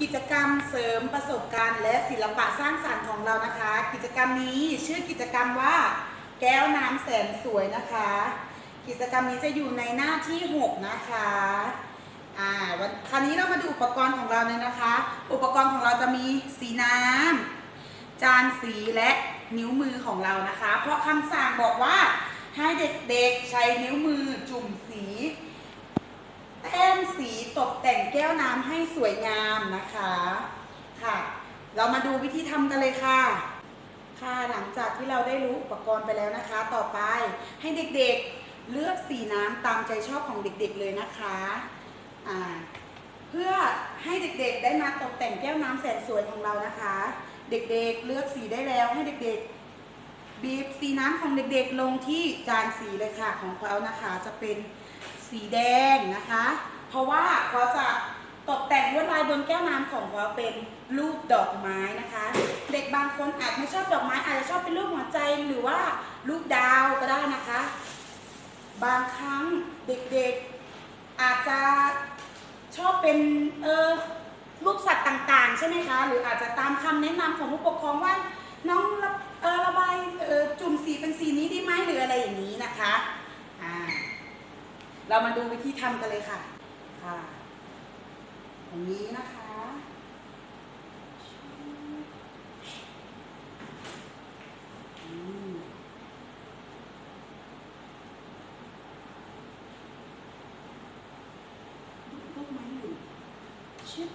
กิจกรรมเสริมประสบการณ์ และศิลปะสร้างสรรค์ของเรานะคะ กิจกรรมนี้ชื่อกิจกรรมว่า แก้วน้ำแสนสวยนะคะ กิจกรรมนี้จะอยู่ในหน้าที่ 6 นะคะอ่าวันคราวนี้เรามาดูอุปกรณ์ของเราเลยนะคะ อุปกรณ์ของเราจะมีสีน้ำจานสีและนิ้วมือของเรานะคะ เพราะคำสั่งบอกว่าให้เด็กๆใช้นิ้วมือจุ่มสีแต้มสีตกแต่งแก้ วน้ำให้สวยงามนะคะค่ะ เรามาดูวิธีทำกันเลยค่ะ ค่ะหลังจากที่เราได้รู้อุปกรณ์ไปแล้วนะคะ ต่อไปให้เด็กๆเลือกสีน้ำตามใจชอบของเด็กๆเลยนะคะอ่าเพื่อให้เด็กๆได้มาตกแต่งแก้วน้ำแสนสวยของเรานะคะ เด็กๆเลือกสีได้แล้วให้เด็กๆ บีบสีน้ำของเด็กๆลงที่จานสีเลยค่ะของเขานะคะจะเป็นสีแดงนะคะ เพราะว่าเขาจะ ตกแต่งลวดลายบนแก้วน้ำของเขาเป็นรูปดอกไม้นะคะ เด็กบางคนอาจไม่ชอบดอกไม้อาจจะชอบเป็นรูปหัวใจหรือว่ารูปดาวก็ได้นะคะ บางครั้งเด็กๆอาจจะชอบเป็นเออรูปสัตว์ต่างๆ ใช่ไหมคะ หรืออาจจะตามคำแนะนำของผู้ปกครองว่าน้องระระบายจุ่มสีเป็นสีนี้ดีไหมหรืออะไรอย่างนี้นะคะอ่าเรามาดูวิธีทำกันเลยค่ะค่ะ อย่างนี้นะคะอืมลูกไม้หนึ่งชึบ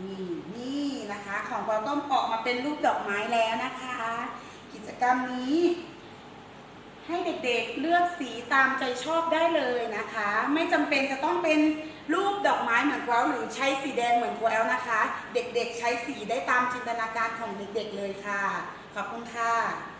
นี่นี่นะคะ ของเราก็ออกมาเป็นรูปดอกไม้แล้วนะคะ กิจกรรมนี้ ให้เด็กๆเลือกสีตามใจชอบได้เลยนะคะ ไม่จำเป็นจะต้องเป็นรูปดอกไม้เหมือนแควหรือใช้สีแดงเหมือนแควนะคะ เด็กๆใช้สีได้ตามจินตนาการของเด็กๆเลยค่ะ ขอบคุณค่ะ